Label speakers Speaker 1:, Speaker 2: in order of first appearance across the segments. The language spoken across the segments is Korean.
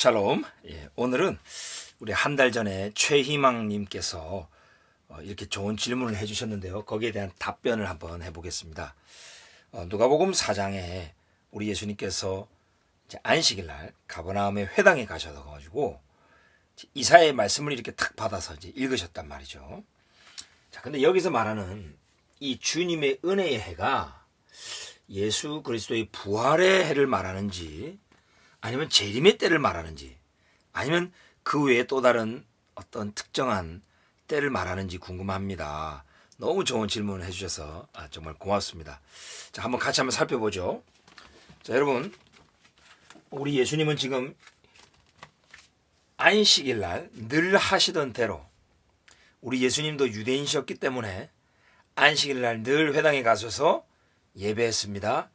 Speaker 1: 샬롬. 예, 오늘은 우리 한 달 전에 최희망님께서 어, 이렇게 좋은 질문을 해주셨는데요. 거기에 대한 답변을 한번 해보겠습니다. 어, 누가복음 4장에 우리 예수님께서 안식일 날 가버나움의 회당에 가셔가지고 이사의 말씀을 이렇게 탁 받아서 이제 읽으셨단 말이죠. 자, 근데 여기서 말하는 이 주님의 은혜의 해가 예수 그리스도의 부활의 해를 말하는지 아니면 재림의 때를 말하는지 아니면 그 외에 또 다른 어떤 특정한 때를 말하는지 궁금합니다. 너무 좋은 질문을 해주셔서 아, 정말 고맙습니다. 자, 한번 같이 한번 살펴보죠. 자, 여러분, 우리 예수님은 지금 안식일 날 늘 하시던 대로 우리 예수님도 유대인이셨기 때문에 안식일 날 늘 회당에 가셔서 예배했습니다.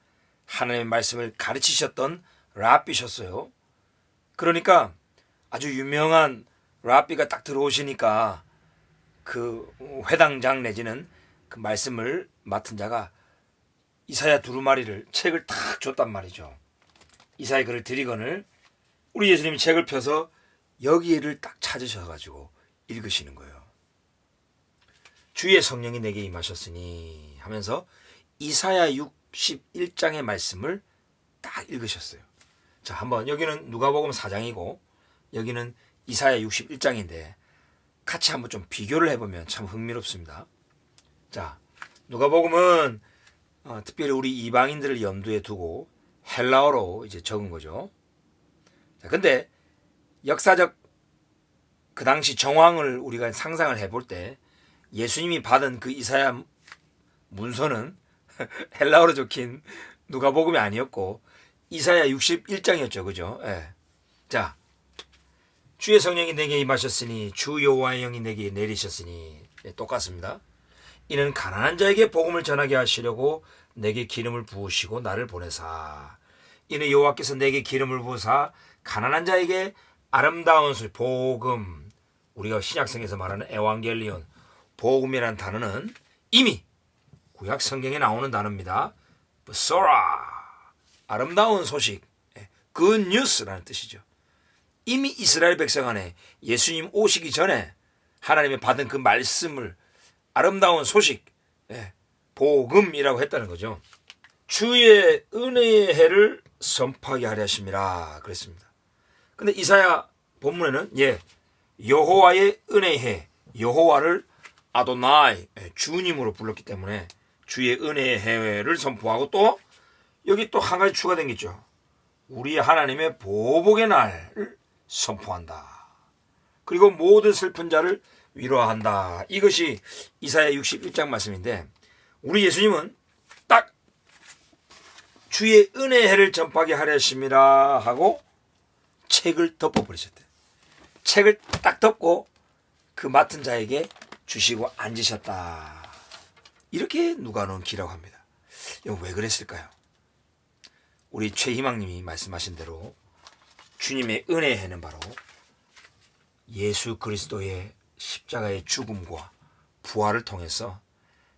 Speaker 1: 하나님의 말씀을 가르치셨던 랍비셨어요. 그러니까 아주 유명한 랍비가 딱 들어오시니까 그 회당장 내지는 그 말씀을 맡은 자가 이사야 두루마리를 책을 탁 줬단 말이죠. 이사야 글을 드리거늘 우리 예수님이 책을 펴서 여기를 딱 찾으셔가지고 읽으시는 거예요. 주의 성령이 내게 임하셨으니 하면서 이사야 61장의 말씀을 딱 읽으셨어요. 자, 한번 여기는 누가복음 4장이고 여기는 이사야 61장인데 같이 한번 좀 비교를 해보면 참 흥미롭습니다. 자, 누가복음은 어, 특별히 우리 이방인들을 염두에 두고 헬라어로 이제 적은 거죠. 자, 근데 역사적 그 당시 정황을 우리가 상상을 해볼 때 예수님이 받은 그 이사야 문서는 헬라어로 적힌 누가복음이 아니었고 이사야 61장이었죠. 그죠? 예. 자. 주의 성령이 내게 임하셨으니 주 여호와의 영이 내게 내리셨으니 예, 똑같습니다. 이는 가난한 자에게 복음을 전하게 하시려고 내게 기름을 부으시고 나를 보내사 이는 여호와께서 내게 기름을 부으사 가난한 자에게 아름다운 소리 복음 우리가 신약성에서 말하는 에왕겔리온 복음이라는 단어는 이미 구약 성경에 나오는 단어입니다. 소라 아름다운 소식, good news라는 뜻이죠. 이미 이스라엘 백성 안에 예수님 오시기 전에 하나님이 받은 그 말씀을 아름다운 소식, 예, 복음이라고 했다는 거죠. 주의 은혜의 해를 선포하게 하려 하심이라 그랬습니다. 근데 이사야 본문에는 예, 여호와의 은혜의 해, 여호와를 아도나이 예, 주님으로 불렀기 때문에 주의 은혜의 해를 선포하고 또 여기 또 한 가지 추가된 게 있죠. 우리 하나님의 보복의 날을 선포한다. 그리고 모든 슬픈 자를 위로한다. 이것이 이사야 61장 말씀인데 우리 예수님은 딱 주의 은혜의 해를 전파하게 하려심이라 하고 책을 덮어버리셨대. 책을 딱 덮고 그 맡은 자에게 주시고 앉으셨다. 이렇게 누가는 기라고 합니다. 왜 그랬을까요? 우리 최희망님이 말씀하신 대로 주님의 은혜의 해는 바로 예수 그리스도의 십자가의 죽음과 부활을 통해서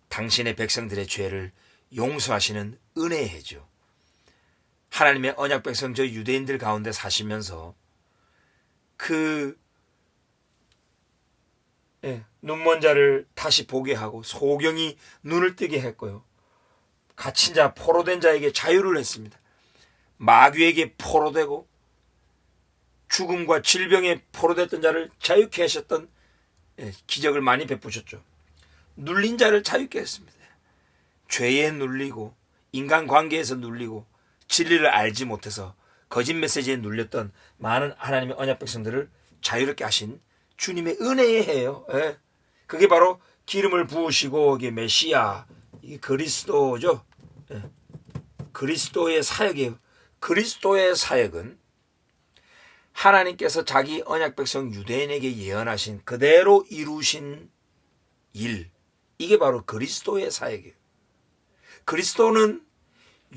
Speaker 1: 당신의 백성들의 죄를 용서하시는 은혜의 해죠. 하나님의 언약 백성 저 유대인들 가운데 사시면서 그 예, 눈먼 자를 다시 보게 하고 소경이 눈을 뜨게 했고요. 갇힌 자, 포로된 자에게 자유를 했습니다. 마귀에게 포로되고 죽음과 질병에 포로됐던 자를 자유케 하셨던 예, 기적을 많이 베푸셨죠. 눌린 자를 자유케 했습니다. 죄에 눌리고 인간 관계에서 눌리고 진리를 알지 못해서 거짓 메시지에 눌렸던 많은 하나님의 언약 백성들을 자유롭게 하신 주님의 은혜의 해요. 예. 그게 바로 기름을 부으시고 이게 메시아, 이게 그리스도죠. 예. 그리스도의 사역이에요. 그리스도의 사역은 하나님께서 자기 언약 백성 유대인에게 예언하신 그대로 이루신 일. 이게 바로 그리스도의 사역이에요. 그리스도는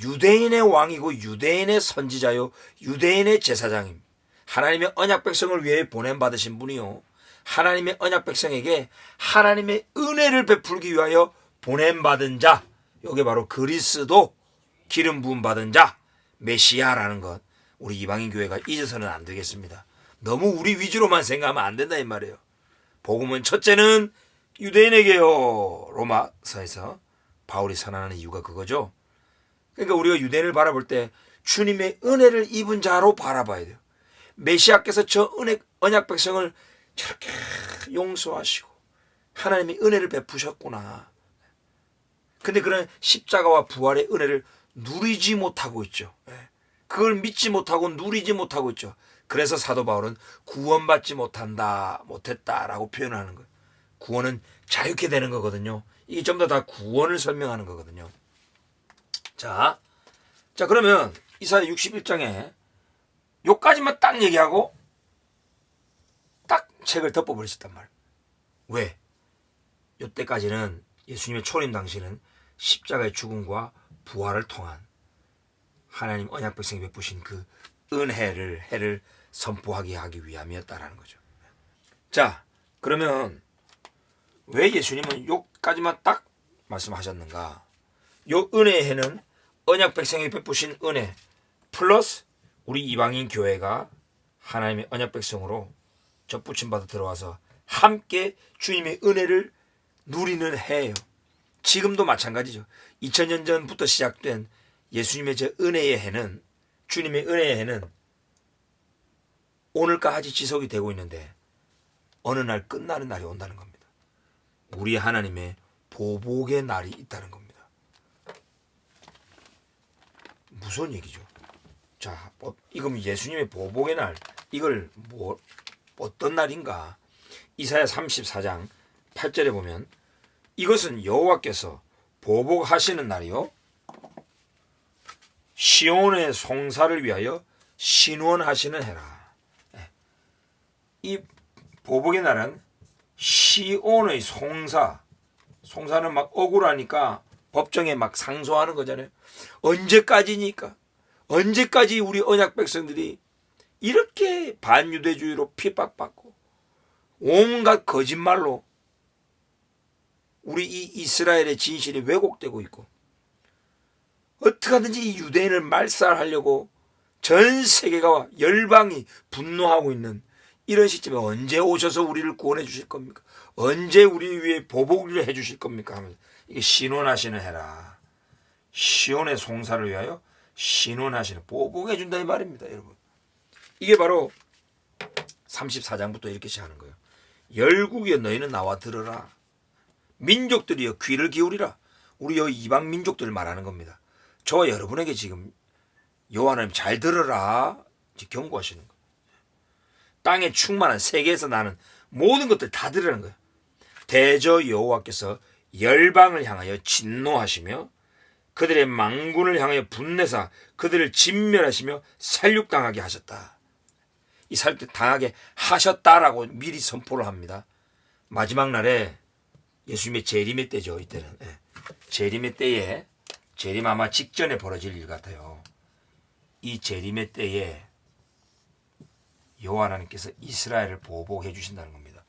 Speaker 1: 유대인의 왕이고 유대인의 선지자요, 유대인의 제사장임. 하나님의 언약 백성을 위해 보냄 받으신 분이요. 하나님의 언약 백성에게 하나님의 은혜를 베풀기 위하여 보냄 받은 자. 이게 바로 그리스도 기름 부음 받은 자. 메시아라는 것. 우리 이방인 교회가 잊어서는 안 되겠습니다. 너무 우리 위주로만 생각하면 안 된다 이 말이에요. 복음은 첫째는 유대인에게요. 로마서에서 바울이 선언하는 이유가 그거죠. 그러니까 우리가 유대인을 바라볼 때 주님의 은혜를 입은 자로 바라봐야 돼요. 메시아께서 저 은혜 언약 백성을 저렇게 용서하시고 하나님이 은혜를 베푸셨구나. 근데 그런 십자가와 부활의 은혜를 누리지 못하고 있죠. 예. 그걸 믿지 못하고 누리지 못하고 있죠. 그래서 사도 바울은 구원받지 못한다, 못했다라고 표현하는 거예요. 구원은 자유케 되는 거거든요. 이게 좀더다 구원을 설명하는 거거든요. 자, 자 그러면 이사야 61장에 요까지만 딱 얘기하고 딱 책을 덮어버리셨단 말이에요. 왜? 요때까지는 예수님의 초림 당시는 십자가의 죽음과 부활을 통한 하나님 언약 백성이 베푸신 그 은혜를 해를 선포하게 하기 위함이었다라는 거죠. 자, 그러면 왜 예수님은 요까지만 딱 말씀하셨는가? 요 은혜의 해는 언약 백성이 베푸신 은혜 플러스 우리 이방인 교회가 하나님의 언약 백성으로 접붙임 받아 들어와서 함께 주님의 은혜를 누리는 해예요. 지금도 마찬가지죠. 2000년 전부터 시작된 예수님의 저 은혜의 해는 주님의 은혜의 해는 오늘까지 지속이 되고 있는데 어느 날 끝나는 날이 온다는 겁니다. 우리 하나님의 보복의 날이 있다는 겁니다. 무슨 얘기죠? 자, 뭐, 이건 예수님의 보복의 날. 이걸 뭐 어떤 날인가? 이사야 34장 8절에 보면 이것은 여호와께서 보복하시는 날이요. 시온의 송사를 위하여 신원하시는 해라. 예. 이 보복의 날은 시온의 송사, 송사는 막 억울하니까 법정에 막 상소하는 거잖아요. 언제까지니까? 언제까지 우리 언약 백성들이 이렇게 반유대주의로 핍박받고 온갖 거짓말로 우리 이 이스라엘의 진실이 왜곡되고 있고 어떻게 하든지 이 유대인을 말살하려고 전 세계가 열방이 분노하고 있는 이런 시점에 언제 오셔서 우리를 구원해 주실 겁니까? 언제 우리 위해 보복을 해 주실 겁니까? 하면서 이게 신원하시는 해라. 시온의 송사를 위하여 신원하시는 보복해 준다 이 말입니다, 여러분. 이게 바로 34장부터 이렇게 시작하는 거예요. 열국이여 너희는 나와 들으라. 민족들이여 귀를 기울이라. 우리 여 이방 민족들을 말하는 겁니다. 저와 여러분에게 지금 하나님 잘 이제 경고하시는 거예요. 땅에 충만한 세계에서 나는 모든 것들 다 들으라는 거예요. 대저 여호와께서 열방을 향하여 진노하시며 그들의 망군을 향하여 분내사 그들을 진멸하시며 살육당하게 하셨다. 이 살육당하게 하셨다라고 미리 선포를 합니다. 마지막 날에 예수님의 재림의 때죠. 이때는 예. 재림의 때에 재림 아마 직전에 벌어질 일 같아요. 이 재림의 때에 여호와 하나님께서 이스라엘을 보복해 주신다는 겁니다.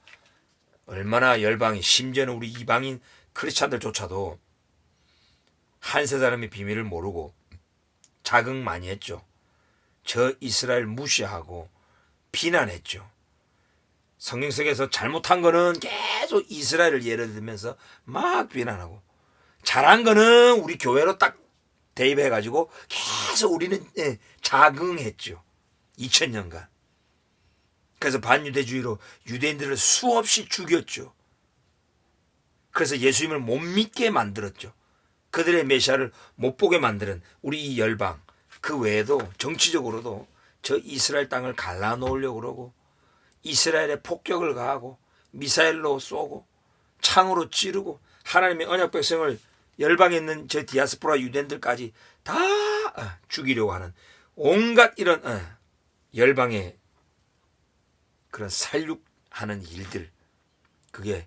Speaker 1: 얼마나 열방이 심지어는 우리 이방인 크리스찬들조차도 한세 사람의 비밀을 모르고 자극 많이 했죠. 저 이스라엘 무시하고 비난했죠. 성경 속에서 잘못한 거는 계속 이스라엘을 예를 들면서 막 비난하고 잘한 거는 우리 교회로 딱 대입해 가지고 계속 우리는 예, 자긍했죠. 2000년간. 그래서 반유대주의로 유대인들을 수없이 죽였죠. 그래서 예수님을 못 믿게 만들었죠. 그들의 메시아를 못 보게 만드는 우리 이 열방 그 외에도 정치적으로도 저 이스라엘 땅을 갈라놓으려고 그러고 이스라엘에 폭격을 가하고 미사일로 쏘고 창으로 찌르고 하나님의 언약 백성을 열방에 있는 저 디아스포라 유대인들까지 다 어, 죽이려고 하는 온갖 이런 어, 열방의 그런 살육하는 일들 그게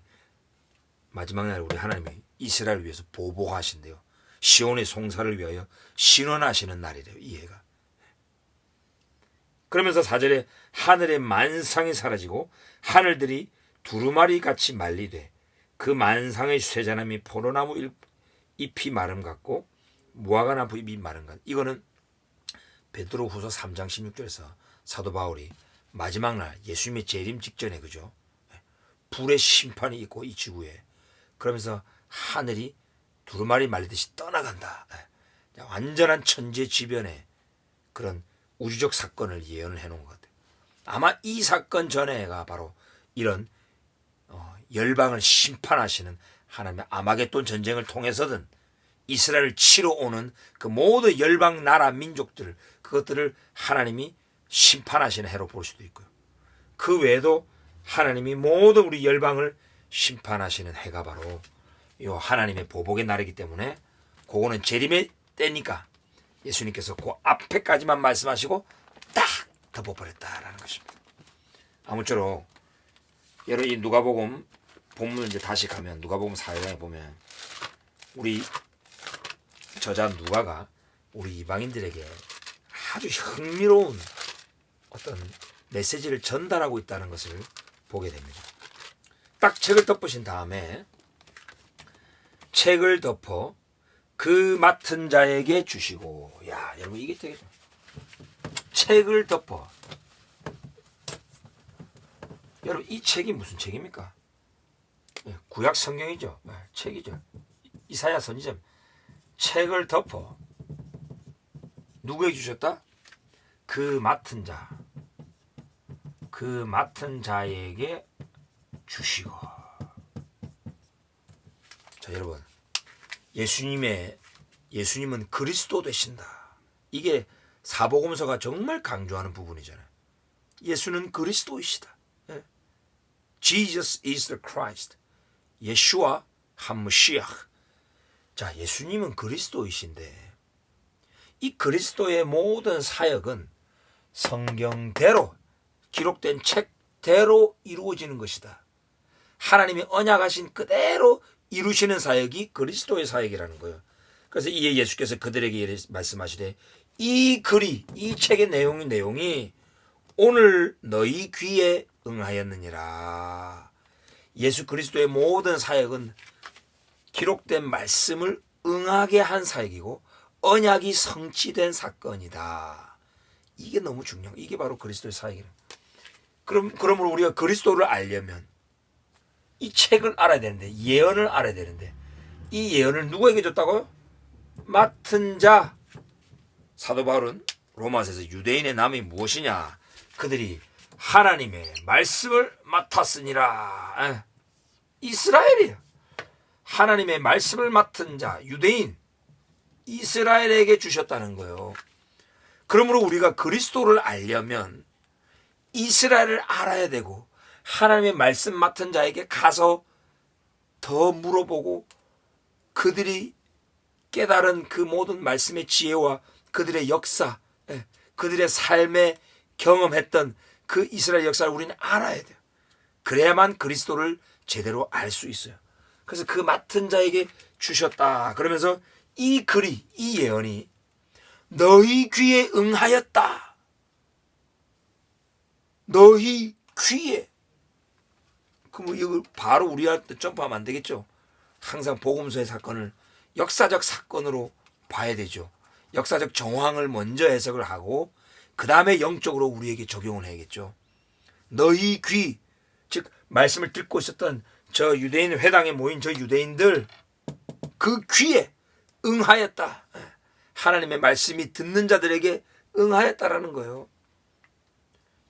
Speaker 1: 마지막 날 우리 하나님이 이스라엘을 위해서 보복하신대요. 시온의 송사를 위하여 신원하시는 날이래요. 이해가. 그러면서 사절에 하늘의 만상이 사라지고 하늘들이 두루마리 같이 말리되 그 만상의 쇠자나미 포도나무 잎이 마름 같고 무화과나무 잎이 마름 같. 이거는 베드로후서 3장 16절에서 사도 바울이 마지막 날 예수님의 재림 직전에 그죠? 불의 심판이 있고 이 지구에 그러면서 하늘이 두루마리 말리듯이 떠나간다. 예. 완전한 천재 지변의 그런 우주적 사건을 예언을 해놓은 것 같아요. 아마 이 사건 전에가 바로 이런 어, 열방을 심판하시는 하나님의 아마겟돈 전쟁을 통해서든 이스라엘을 치러 오는 그 모든 열방 나라 민족들 그것들을 하나님이 심판하시는 해로 볼 수도 있고요. 그 외에도 하나님이 모든 우리 열방을 심판하시는 해가 바로 요 하나님의 보복의 날이기 때문에 그거는 재림의 때니까 예수님께서 그 앞에까지만 말씀하시고 딱 덮어버렸다라는 것입니다. 아무쪼록 여러분 이 누가복음 본문 이제 다시 가면 누가복음 4장에 보면 우리 저자 누가가 우리 이방인들에게 아주 흥미로운 어떤 메시지를 전달하고 있다는 것을 보게 됩니다. 딱 책을 덮으신 다음에 책을 덮어 그 맡은 자에게 주시고 야 여러분 이게 되게. 책을 덮어 여러분 이 책이 무슨 책입니까? 예, 구약 성경이죠. 예, 책이죠. 이사야 선지자 책을 덮어 누구에게 주셨다? 그 맡은 자, 그 맡은 자에게 주시고. 자 여러분, 예수님의 예수님은 그리스도 되신다. 이게 사복음서가 정말 강조하는 부분이잖아요. 예수는 그리스도이시다. 예. Jesus is the Christ. 예수와 함시ach. 자, 예수님은 그리스도이신데 이 그리스도의 모든 사역은 성경대로 기록된 책대로 이루어지는 것이다. 하나님이 언약하신 그대로 이루시는 사역이 그리스도의 사역이라는 거예요. 그래서 이에 예수께서 그들에게 말씀하시되 이 글이 이 책의 내용 내용이 오늘 너희 귀에 응하였느니라. 예수 그리스도의 모든 사역은 기록된 말씀을 응하게 한 사역이고 언약이 성취된 사건이다. 이게 너무 중요해. 이게 바로 그리스도의 사역이라. 그럼 그러므로 우리가 그리스도를 알려면 이 책을 알아야 되는데 예언을 알아야 되는데 이 예언을 누구에게 줬다고요? 맡은 자 사도 바울은 로마서에서 유대인의 남이 무엇이냐? 그들이 하나님의 말씀을 맡았으니라. 에, 이스라엘이에요. 하나님의 말씀을 맡은 자 유대인 이스라엘에게 주셨다는 거예요. 그러므로 우리가 그리스도를 알려면 이스라엘을 알아야 되고 하나님의 말씀 맡은 자에게 가서 더 물어보고 그들이 깨달은 그 모든 말씀의 지혜와 그들의 역사, 예, 그들의 삶에 경험했던 그 이스라엘 역사를 우리는 알아야 돼요. 그래야만 그리스도를 제대로 알 수 있어요. 그래서 그 맡은 자에게 주셨다. 그러면서 이 글이, 이 예언이 너희 귀에 응하였다. 너희 귀에. 그럼 이걸 바로 우리한테 점프하면 안 되겠죠. 항상 복음서의 사건을 역사적 사건으로 봐야 되죠. 역사적 정황을 먼저 해석을 하고 그 다음에 영적으로 우리에게 적용을 해야겠죠. 너희 귀, 즉 말씀을 듣고 있었던 저 유대인 회당에 모인 저 유대인들 그 귀에 응하였다. 하나님의 말씀이 듣는 자들에게 응하였다라는 거예요.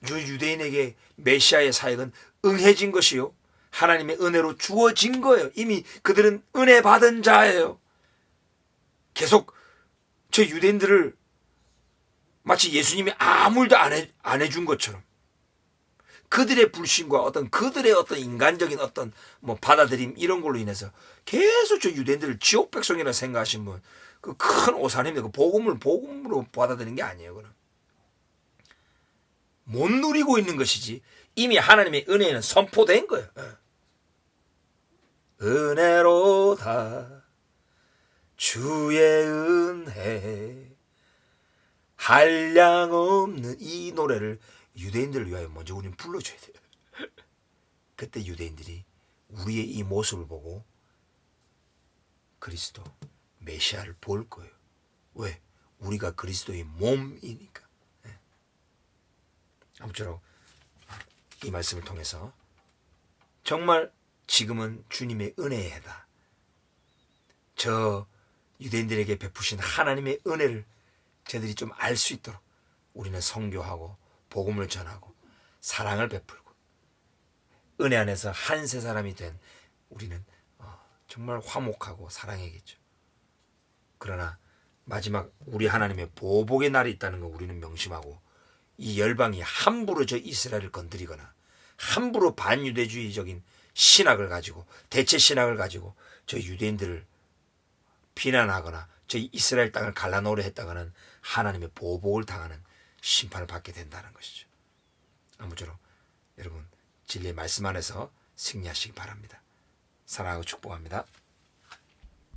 Speaker 1: 유대인에게 메시아의 사역은 응해진 것이요. 하나님의 은혜로 주어진 거예요. 이미 그들은 은혜 받은 자예요. 계속 저 유대인들을 마치 예수님이 아무 일도 안, 해, 안 해준 것처럼 그들의 불신과 어떤 그들의 어떤 인간적인 어떤 뭐 받아들임 이런 걸로 인해서 계속 저 유대인들을 지옥 백성이라 생각하신 분 그 큰 오산입니다. 그 복음을 복음으로 받아들이는 게 아니에요. 그는 못 누리고 있는 것이지 이미 하나님의 은혜는 선포된 거예요. 예. 은혜로다 주의 은혜 한량 없는 이 노래를 유대인들을 위하여 먼저 우리는 불러줘야 돼요. 그때 유대인들이 우리의 이 모습을 보고 그리스도 메시아를 볼 거예요. 왜? 우리가 그리스도의 몸이니까. 예. 아무쪼록 이 말씀을 통해서 정말 지금은 주님의 은혜의 해다. 저 유대인들에게 베푸신 하나님의 은혜를 저들이 좀 알 수 있도록 우리는 성교하고 복음을 전하고 사랑을 베풀고 은혜 안에서 한 세 사람이 된 우리는 어, 정말 화목하고 사랑해야겠죠. 그러나 마지막 우리 하나님의 보복의 날이 있다는 거 우리는 명심하고 이 열방이 함부로 저 이스라엘을 건드리거나 함부로 반유대주의적인 신학을 가지고 대체 신학을 가지고 저 유대인들을 비난하거나 저 이스라엘 땅을 갈라놓으려 했다가는 하나님의 보복을 당하는 심판을 받게 된다는 것이죠. 아무쪼록 여러분 진리의 말씀 안에서 승리하시기 바랍니다. 사랑하고 축복합니다.